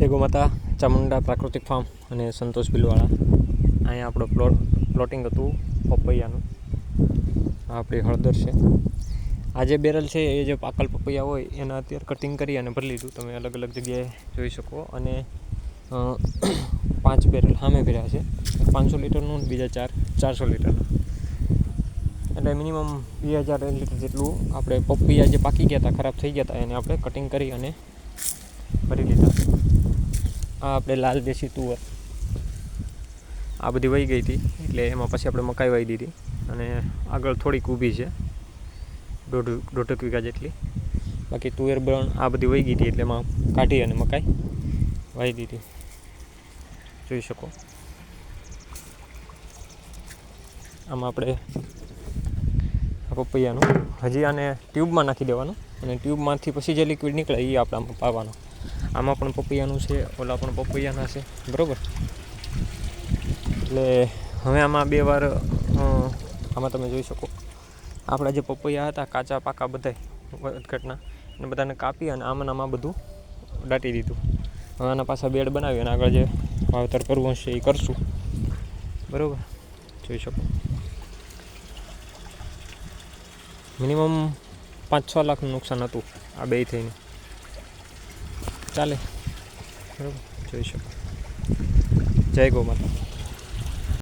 જય ચામુંડા પ્રાકૃતિક ફાર્મ અને સંતોષ બિલવાળા. અહીંયા આપણો પ્લોટ, પ્લોટિંગ હતું પપૈયાનું. આપણી હળદર છે. આ જે બેરલ છે, એ જે પાકલ પપૈયા હોય, એના અત્યારે કટિંગ કરી અને ભરી લીધું. તમે અલગ અલગ જગ્યાએ જોઈ શકો. અને પાંચ બેરલ સામે ભર્યા છે. પાંચસો લીટરનું બીજા ચાર, ચારસો લીટરનું એટલે મિનિમમ બે હજાર લીટર જેટલું આપણે પપૈયા જે પાકી ગયા હતા, ખરાબ થઈ ગયા હતા, એને આપણે કટિંગ કરી અને ભરી લીધા. આ આપણે લાલ દેશી તુવર. આ બધી વહી ગઈ હતી, એટલે એમાં પછી આપણે મકાઈ વાવી દીધી. અને આગળ થોડીક ઊભી છે, દોઢ, દોઢક વીઘા જેટલી. બાકી તુવેર બરણ આ બધી વહી ગઈ હતી, એટલે એમાં કાઢી અને મકાઈ વાવી દીધી. જોઈ શકો. આમાં આપણે આ પપૈયાનું હજી આને ટ્યુબમાં નાખી દેવાનું. અને ટ્યુબમાંથી પછી જે લિક્વિડ નીકળે એ આપણે આમાં પાવાનું. આમાં પણ પપૈયાનું છે, ઓલા પણ પપૈયાના છે, બરાબર? એટલે હવે આમાં બે વાર આમાં તમે જોઈ શકો. આપણા જે પપૈયા હતા, કાચા, પાકા બધાય વધઘટના એને બધાને કાપી અને આમાં આમાં બધું દાટી દીધું. હવે આના પાછા બેડ બનાવી અને આગળ જે વાવેતર કરવું હશે એ કરશું. બરાબર? જોઈ શકો. મિનિમમ પાંચ છ લાખનું નુકસાન હતું આ બે થઈને. ચાલે. બરાબર. જોઈ શકો. જય ગો માતા